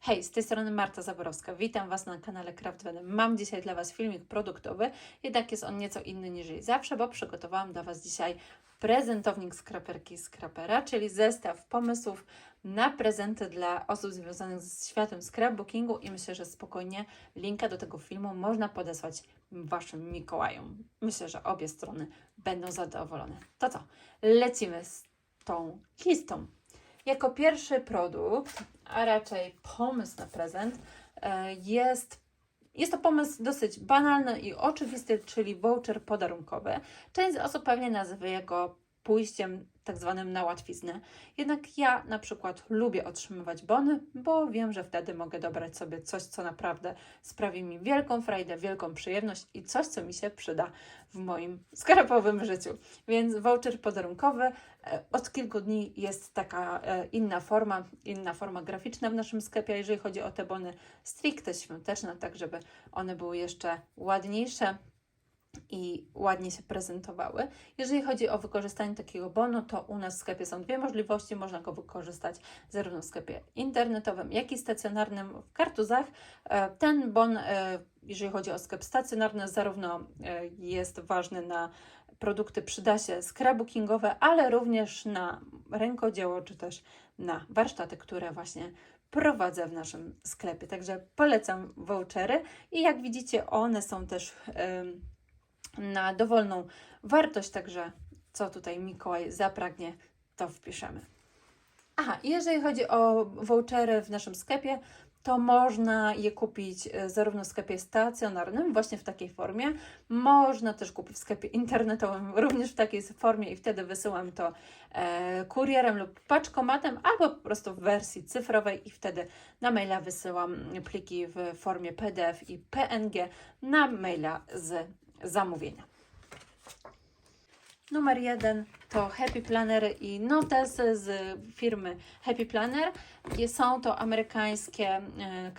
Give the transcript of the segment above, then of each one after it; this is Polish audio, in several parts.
Hej, z tej strony Marta Zaborowska. Witam Was na kanale Craftwedy. Mam dzisiaj dla Was filmik produktowy, jednak jest on nieco inny niż zawsze, bo przygotowałam dla Was dzisiaj prezentownik skraperki Skrapera, czyli zestaw pomysłów na prezenty dla osób związanych z światem scrapbookingu i myślę, że spokojnie linka do tego filmu można podesłać Waszym Mikołajom. Myślę, że obie strony będą zadowolone. To co? Lecimy z tą listą. Jako pierwszy produkt, a raczej pomysł na prezent, e, jest, jest to pomysł dosyć banalny i oczywisty, czyli voucher podarunkowy. Część z osób pewnie nazwie go pójściem tak zwanym na łatwiznę. Jednak ja na przykład lubię otrzymywać bony, bo wiem, że wtedy mogę dobrać sobie coś, co naprawdę sprawi mi wielką frajdę, wielką przyjemność i coś, co mi się przyda w moim sklepowym życiu. Więc voucher podarunkowy e, od kilku dni jest taka e, inna forma, inna forma graficzna w naszym sklepie, jeżeli chodzi o te bony stricte świąteczne, tak żeby one były jeszcze ładniejsze, i ładnie się prezentowały. Jeżeli chodzi o wykorzystanie takiego bonu, to u nas w sklepie są dwie możliwości. Można go wykorzystać zarówno w sklepie internetowym, jak i stacjonarnym w kartuzach. E, Ten bon, e, jeżeli chodzi o sklep stacjonarny, zarówno e, jest ważny na produkty przyda się scrapbookingowe, ale również na rękodzieło, czy też na warsztaty, które właśnie prowadzę w naszym sklepie. Także polecam vouchery i jak widzicie, one są też em, na dowolną wartość, także co tutaj Mikołaj zapragnie, to wpiszemy. Aha, jeżeli chodzi o vouchery w naszym sklepie, to można je kupić e, zarówno w sklepie stacjonarnym, właśnie w takiej formie, można też kupić w sklepie internetowym, również w takiej formie i wtedy wysyłam to e, kurierem lub paczkomatem, albo po prostu w wersji cyfrowej i wtedy na maila wysyłam pliki w formie PDF i PNG na maila z zamówienia. Numer jeden to Happy Planner i notesy z firmy Happy Planner. Są to amerykańskie e,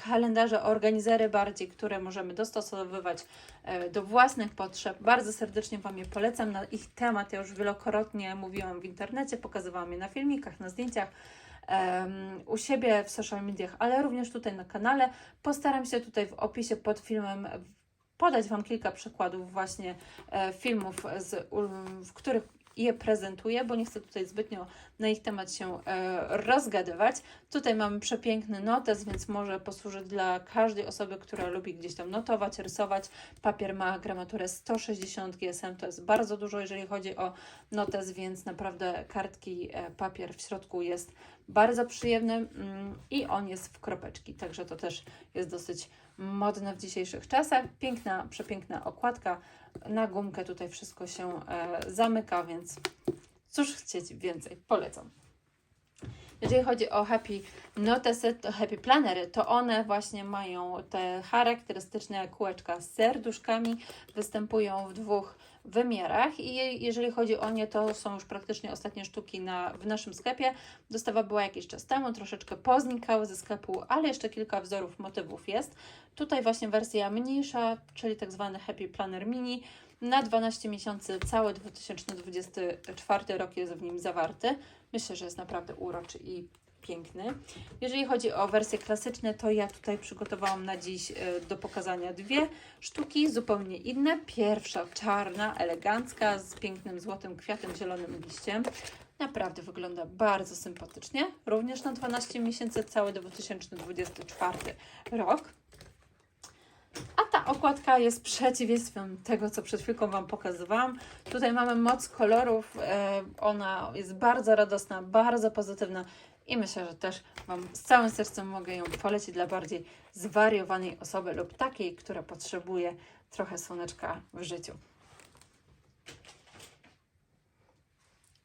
kalendarze, organizery bardziej, które możemy dostosowywać e, do własnych potrzeb. Bardzo serdecznie Wam je polecam. Na ich temat ja już wielokrotnie mówiłam w internecie, pokazywałam je na filmikach, na zdjęciach u siebie w social mediach, ale również tutaj na kanale. Postaram się tutaj w opisie pod filmem podać Wam kilka przykładów właśnie e, filmów, z, w których je prezentuję, bo nie chcę tutaj zbytnio na ich temat się e, rozgadywać. Tutaj mamy przepiękny notes, więc może posłużyć dla każdej osoby, która lubi gdzieś tam notować, rysować. Papier ma gramaturę 160 GSM, to jest bardzo dużo, jeżeli chodzi o notes, więc naprawdę kartki, e, papier w środku jest bardzo przyjemny mm, i on jest w kropeczki, także to też jest dosyć modne w dzisiejszych czasach. Piękna, przepiękna okładka. Na gumkę tutaj wszystko się e, zamyka, więc cóż chcieć więcej, polecam. Jeżeli chodzi o Happy Notesy, to Happy Plannery, to one właśnie mają te charakterystyczne kółeczka z serduszkami, występują w dwóch wymiarach i je- jeżeli chodzi o nie, to są już praktycznie ostatnie sztuki na, w naszym sklepie. Dostawa była jakiś czas temu, troszeczkę poznikały ze sklepu, ale jeszcze kilka wzorów, motywów jest. Tutaj właśnie wersja mniejsza, czyli tak zwany Happy Planner Mini. Na 12 miesięcy cały 2024 rok jest w nim zawarty. Myślę, że jest naprawdę uroczy i piękny. Jeżeli chodzi o wersje klasyczne, to ja tutaj przygotowałam na dziś e, do pokazania dwie sztuki, zupełnie inne. Pierwsza czarna, elegancka, z pięknym złotym kwiatem, zielonym liściem. Naprawdę wygląda bardzo sympatycznie. Również na 12 miesięcy, cały 2024 rok. A ta okładka jest przeciwieństwem tego, co przed chwilką Wam pokazywałam. Tutaj mamy moc kolorów. e, Ona jest bardzo radosna, bardzo pozytywna i myślę, że też Wam z całym sercem mogę ją polecić dla bardziej zwariowanej osoby lub takiej, która potrzebuje trochę słoneczka w życiu.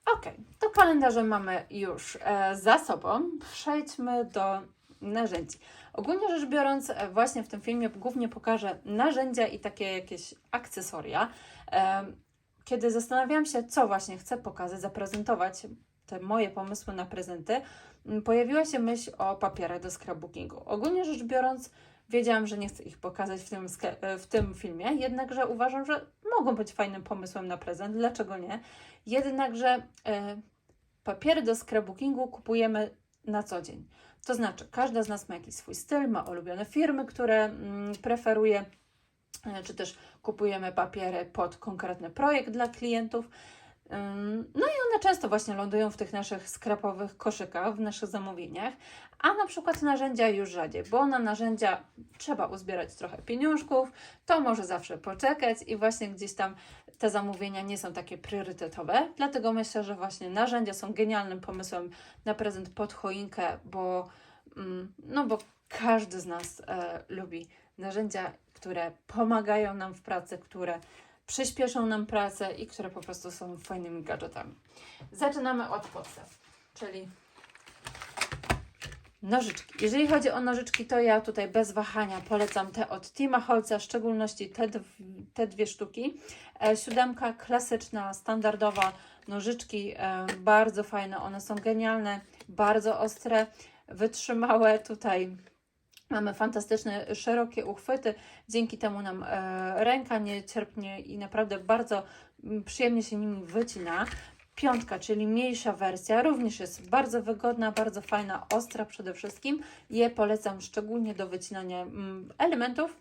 Ok, to kalendarze mamy już e, za sobą. Przejdźmy do narzędzi. Ogólnie rzecz biorąc, e, właśnie w tym filmie głównie pokażę narzędzia i takie jakieś akcesoria. Em, Kiedy zastanawiałam się, co właśnie chcę pokazać, zaprezentować te moje pomysły na prezenty, pojawiła się myśl o papierach do scrapbookingu. Ogólnie rzecz biorąc, wiedziałam, że nie chcę ich pokazać w tym, e, w tym filmie, jednakże uważam, że mogą być fajnym pomysłem na prezent. Dlaczego nie? Jednakże e, papiery do scrapbookingu kupujemy na co dzień. To znaczy, każda z nas ma jakiś swój styl, ma ulubione firmy, które mm, preferuje, e, czy też kupujemy papiery pod konkretny projekt dla klientów. No i one często właśnie lądują w tych naszych skrapowych koszykach, w naszych zamówieniach, a na przykład narzędzia już rzadziej, bo na narzędzia trzeba uzbierać trochę pieniążków, to może zawsze poczekać i właśnie gdzieś tam te zamówienia nie są takie priorytetowe. Dlatego myślę, że właśnie narzędzia są genialnym pomysłem na prezent pod choinkę, bo, mm, no bo każdy z nas e, lubi narzędzia, które pomagają nam w pracy, które przyspieszą nam pracę i które po prostu są fajnymi gadżetami. Zaczynamy od podstaw, czyli nożyczki. Jeżeli chodzi o nożyczki, to ja tutaj bez wahania polecam te od Tima Holca, w szczególności te, te dwie sztuki. E, siódemka klasyczna, standardowa, nożyczki e, bardzo fajne, one są genialne, bardzo ostre, wytrzymałe tutaj. Mamy fantastyczne, szerokie uchwyty, dzięki temu nam e, ręka nie cierpnie i naprawdę bardzo mm, przyjemnie się nimi wycina. Piątka, czyli mniejsza wersja, również jest bardzo wygodna, bardzo fajna, ostra przede wszystkim. Je polecam szczególnie do wycinania mm, elementów.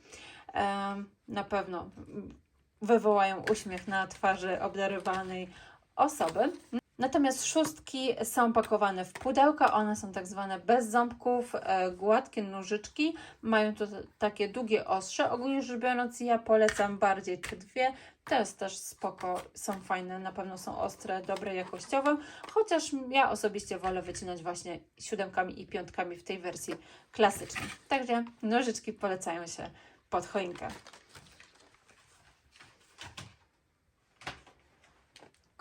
E, na pewno wywołają uśmiech na twarzy obdarowanej osoby. Natomiast szóstki są pakowane w pudełka, one są tak zwane bez ząbków, e, gładkie nożyczki, mają tu takie długie ostrze. Ogólnie rzecz biorąc, ja polecam bardziej te dwie. To jest też spoko, są fajne, na pewno są ostre, dobre jakościowo, chociaż ja osobiście wolę wycinać właśnie siódemkami i piątkami w tej wersji klasycznej. Także nożyczki polecają się pod choinkę.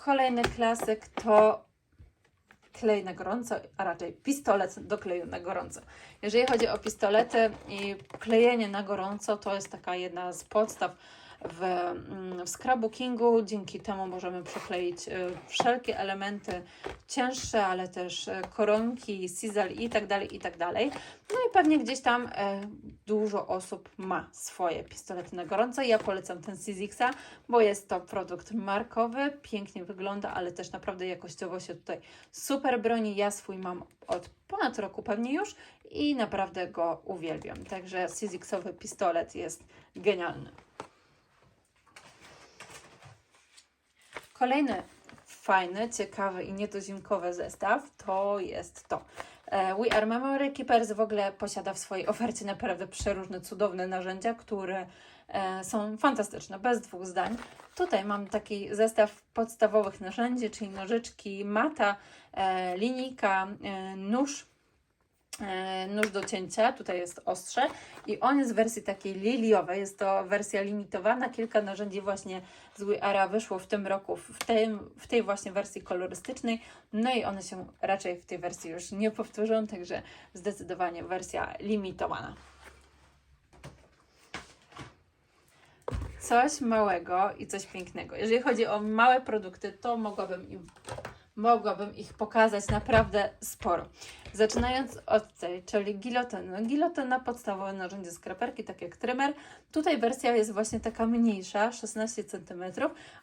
Kolejny klasyk to klej na gorąco, a raczej pistolet do kleju na gorąco. Jeżeli chodzi o pistolety i klejenie na gorąco, to jest taka jedna z podstaw w, mm, w scrapbookingu. Dzięki temu możemy przykleić y, wszelkie elementy cięższe, ale też y, koronki, sizzle i tak dalej, i tak dalej. No i pewnie gdzieś tam e, dużo osób ma swoje pistolety na gorąco. Ja polecam ten Sizixa, bo jest to produkt markowy, pięknie wygląda, ale też naprawdę jakościowo się tutaj super broni. Ja swój mam od ponad roku pewnie już i naprawdę go uwielbiam. Także Sizixowy pistolet jest genialny. Kolejny fajny, ciekawy i nietuzinkowy zestaw to jest to. E, We Are Memory Keepers w ogóle posiada w swojej ofercie naprawdę przeróżne, cudowne narzędzia, które e, są fantastyczne, bez dwóch zdań. Tutaj mam taki zestaw podstawowych narzędzi, czyli nożyczki, mata, e, linijka, nóż, nóż do cięcia, tutaj jest ostrze i on jest w wersji takiej liliowej, jest to wersja limitowana, kilka narzędzi właśnie z Wiara wyszło w tym roku w, tym, w tej właśnie wersji kolorystycznej, no i one się raczej w tej wersji już nie powtórzą, także zdecydowanie wersja limitowana. Coś małego i coś pięknego. Jeżeli chodzi o małe produkty, to mogłabym im mogłabym ich pokazać naprawdę sporo. Zaczynając od tej, czyli gilotyny. Gilotyna podstawowe narzędzie skraperki, tak jak trymer. Tutaj wersja jest właśnie taka mniejsza, 16 cm,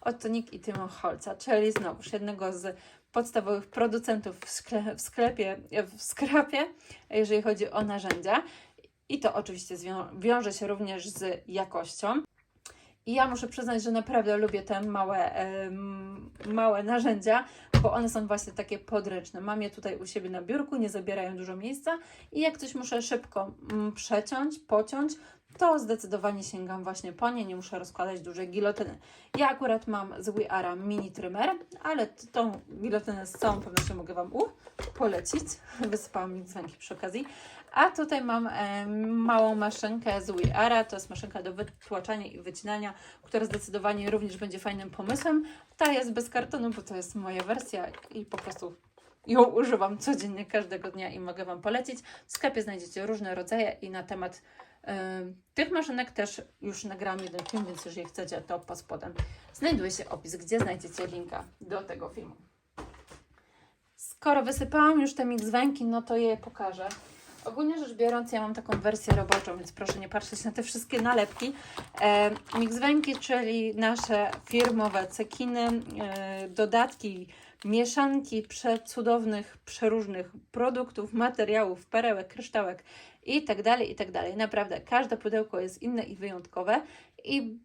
od Tonic i Timo Holca, czyli znowuż jednego z podstawowych producentów w, skle, w sklepie, w skrapie, jeżeli chodzi o narzędzia. I to oczywiście wiąże się również z jakością. I ja muszę przyznać, że naprawdę lubię te małe, małe narzędzia, bo one są właśnie takie podręczne. Mam je tutaj u siebie na biurku, nie zabierają dużo miejsca i jak coś muszę szybko mm, przeciąć, pociąć, to zdecydowanie sięgam właśnie po nie, nie muszę rozkładać dużej gilotyny. Ja akurat mam z Wiara mini trymer, ale tą gilotynę z całą pewnością mogę Wam polecić. Wysypałam mi dzwonki przy okazji. A tutaj mam e, małą maszynkę z Wiara, to jest maszynka do wytłaczania i wycinania, która zdecydowanie również będzie fajnym pomysłem. Ta jest bez kartonu, bo to jest moja wersja i po prostu ją używam codziennie, każdego dnia i mogę Wam polecić. W sklepie znajdziecie różne rodzaje i na temat e, tych maszynek też już nagrałam jeden film, więc jeżeli chcecie, to pod spodem znajduje się opis, gdzie znajdziecie linka do tego filmu. Skoro wysypałam już te mixwęki, no to je pokażę. Ogólnie rzecz biorąc, ja mam taką wersję roboczą, więc proszę nie patrzeć na te wszystkie nalepki. E, czyli nasze firmowe cekiny, e, dodatki, mieszanki przecudownych, przeróżnych produktów, materiałów, perełek, kryształek i tak dalej, i tak dalej. Naprawdę, każde pudełko jest inne i wyjątkowe i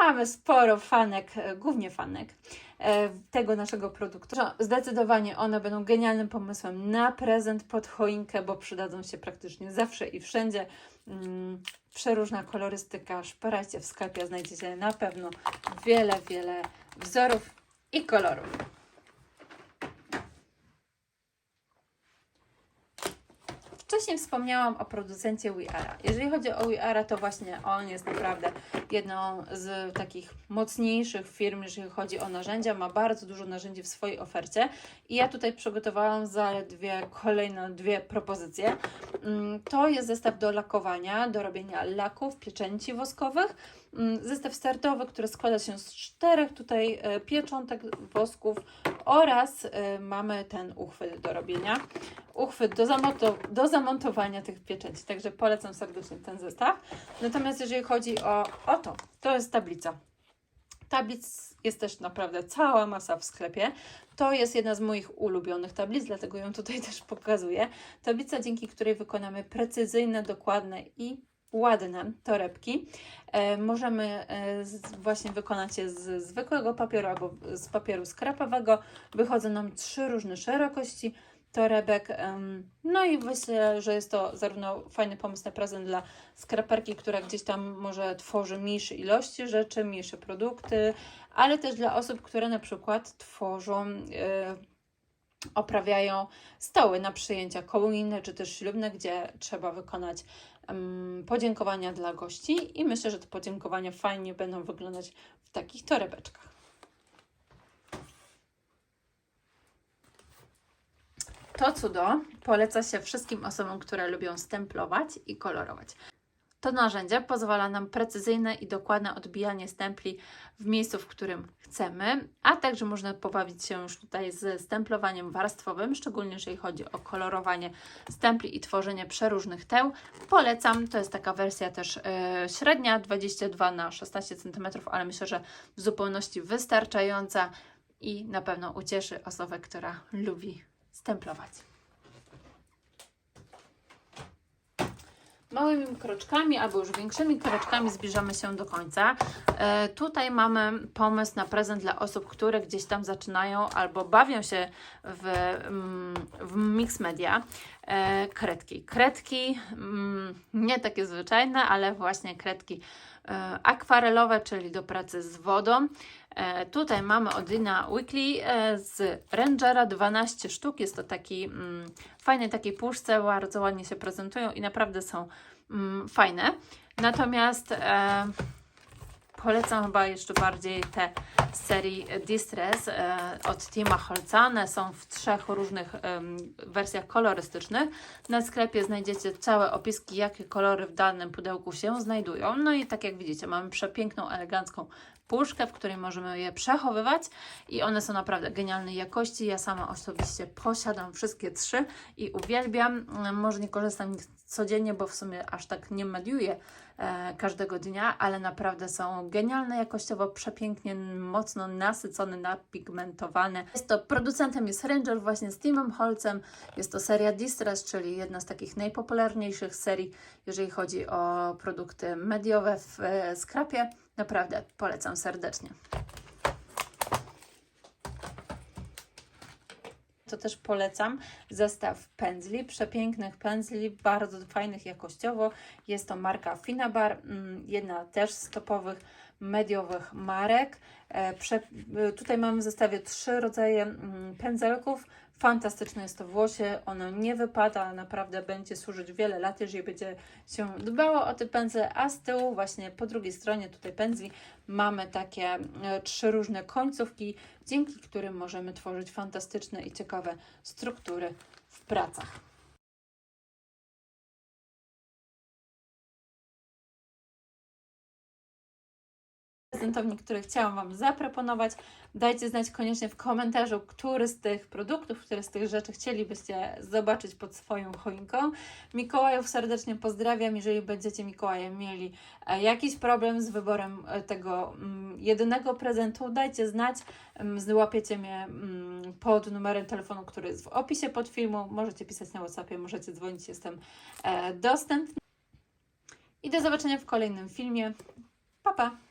mamy sporo fanek, e, głównie fanek e, tego naszego produktu. Zdecydowanie one będą genialnym pomysłem na prezent pod choinkę, bo przydadzą się praktycznie zawsze i wszędzie. Mm, przeróżna kolorystyka, szperajcie w sklepie, znajdziecie na pewno wiele, wiele wzorów i kolorów. Wcześniej wspomniałam o producencie WeAra. Jeżeli chodzi o WeAra, to właśnie on jest naprawdę jedną z takich mocniejszych firm, jeżeli chodzi o narzędzia. Ma bardzo dużo narzędzi w swojej ofercie i ja tutaj przygotowałam zaledwie kolejne dwie propozycje. Mm, To jest zestaw do lakowania, do robienia laków, pieczęci woskowych. Mm, Zestaw startowy, który składa się z czterech tutaj e, pieczątek wosków oraz e, mamy ten uchwyt do robienia uchwyt do, do zamontowania tych pieczęci. Także polecam serdecznie ten zestaw. Natomiast jeżeli chodzi o, o to, to jest tablica. Tablic jest też naprawdę cała masa w sklepie. To jest jedna z moich ulubionych tablic, dlatego ją tutaj też pokazuję. Tablica, dzięki której wykonamy precyzyjne, dokładne i ładne torebki. E, możemy e, właśnie wykonać je z zwykłego papieru albo z papieru skrapowego. Wychodzą nam trzy różne szerokości torebek. No i myślę, że jest to zarówno fajny pomysł na prezent dla skraperki, która gdzieś tam może tworzy mniejsze ilości rzeczy, mniejsze produkty, ale też dla osób, które na przykład tworzą, e, oprawiają stoły na przyjęcia komunijne czy też ślubne, gdzie trzeba wykonać podziękowania dla gości i myślę, że te podziękowania fajnie będą wyglądać w takich torebeczkach. To cudo poleca się wszystkim osobom, które lubią stemplować i kolorować. To narzędzie pozwala nam precyzyjne i dokładne odbijanie stempli w miejscu, w którym chcemy, a także można pobawić się już tutaj ze stemplowaniem warstwowym, szczególnie jeżeli chodzi o kolorowanie stempli i tworzenie przeróżnych teł. Polecam, to jest taka wersja też e, średnia, 22 na 16 cm, ale myślę, że w zupełności wystarczająca i na pewno ucieszy osobę, która lubi stemplować. Małymi kroczkami albo już większymi kroczkami zbliżamy się do końca. E, tutaj mamy pomysł na prezent dla osób, które gdzieś tam zaczynają albo bawią się w, mm, w mix media. E, kredki. Kredki mm, nie takie zwyczajne, ale właśnie kredki e, akwarelowe, czyli do pracy z wodą. E, tutaj mamy od Dina Weekly z Rangera 12 sztuk. Jest to taki mm, fajny takiej puszce, bardzo ładnie się prezentują i naprawdę są mm, fajne. Natomiast polecam chyba jeszcze bardziej te serii Distress e, od Tima Holca. One są w trzech różnych wersjach kolorystycznych. Na sklepie znajdziecie całe opiski, jakie kolory w danym pudełku się znajdują. No i tak jak widzicie, mamy przepiękną, elegancką puszkę, w której możemy je przechowywać i one są naprawdę genialnej jakości. Ja sama osobiście posiadam wszystkie trzy i uwielbiam. Może nie korzystam codziennie, bo w sumie aż tak nie mediuję e, każdego dnia, ale naprawdę są genialne jakościowo, przepięknie, mocno nasycone, napigmentowane. Jest to, producentem jest Ranger właśnie z Timem Holcem. Jest to seria Distress, czyli jedna z takich najpopularniejszych serii, jeżeli chodzi o produkty mediowe w e, skrapie. Naprawdę polecam serdecznie. To też polecam zestaw pędzli, przepięknych pędzli, bardzo fajnych jakościowo. Jest to marka Finabar, mm, jedna też z topowych mediowych marek. E, Prze y, tutaj mamy w zestawie trzy rodzaje mm, pędzelków. Fantastyczne jest to włosie, ono nie wypada, naprawdę będzie służyć wiele lat, jeżeli będzie się dbało o te pędzle, a z tyłu właśnie po drugiej stronie tutaj pędzli mamy takie e, trzy różne końcówki, dzięki którym możemy tworzyć fantastyczne i ciekawe struktury w pracach. Prezentownik, który chciałam Wam zaproponować. Dajcie znać koniecznie w komentarzu, który z tych produktów, które z tych rzeczy chcielibyście zobaczyć pod swoją choinką. Mikołajów serdecznie pozdrawiam. Jeżeli będziecie Mikołajem mieli e, jakiś problem z wyborem e, tego mm, jedynego prezentu, dajcie znać. Mm, Złapiecie mnie mm, pod numerem telefonu, który jest w opisie pod filmem. Możecie pisać na WhatsAppie, możecie dzwonić, jestem e, dostępny. I do zobaczenia w kolejnym filmie. Pa, pa!